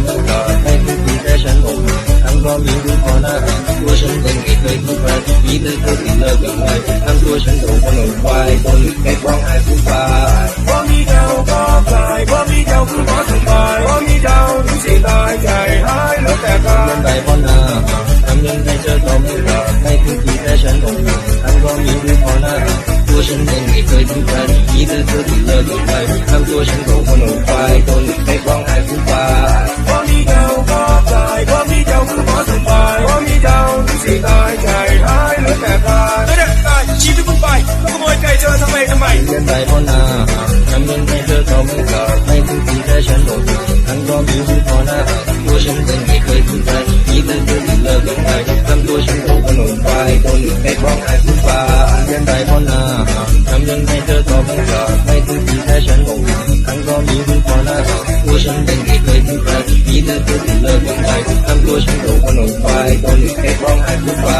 มต้องการให้คุณทีแค่ฉันอกทั้งความีรู้พอหน้าตัวฉันเองไม่เคยพูดไปมีแต่เธอที่เลิกกันไครทั้งตัวฉันโดนคนหลงไปคนหลุดไปร้องไห้คุ้ตายพอมีเจ้าก็ตายพอมีเจ้าคือพอสบายพอมีเจ้าถึงสิตายใจหายแล้วแต่กายมันไปพอหน้าทำยังไงเจอต้องไม่รักให้คุณทีแค่ฉันอกทั้งความีรู้พอหน้าตัวฉันเองไม่เคยทิ้งใครมีแต่เธอที่เลิกกันไครทั้งตัวฉันโดนคนหลงไปคนหลุดไปร้องไห้คุ้ตายาถึงสิตายใจหายหลือแต่กายเด็กตายชีวิตคุณไปแล้วขโมยไก่เธอทำไมทำไมเงินไปเพราะหน้าทำยังไงเธอก็ไม่รักให้ทุกทีแต่ฉันอกหักทั้งก็มีรู้พอหน้าตัวฉันเองไม่เคยพูดมาที่นี้เลยเธอติดเลิกกันไปทำตัวฉันโดนขนมควายตัวลึกแค่ร้องไห้ผู้ฟ้าเงินไปเพราะหน้าทำยังไงเธอก็ไม่รักให้ทุกทีแต่ฉันอกหักทั้ง lên bên đây thăm tôi xuống đủ con nụ vai tôi những cái con hai phút vai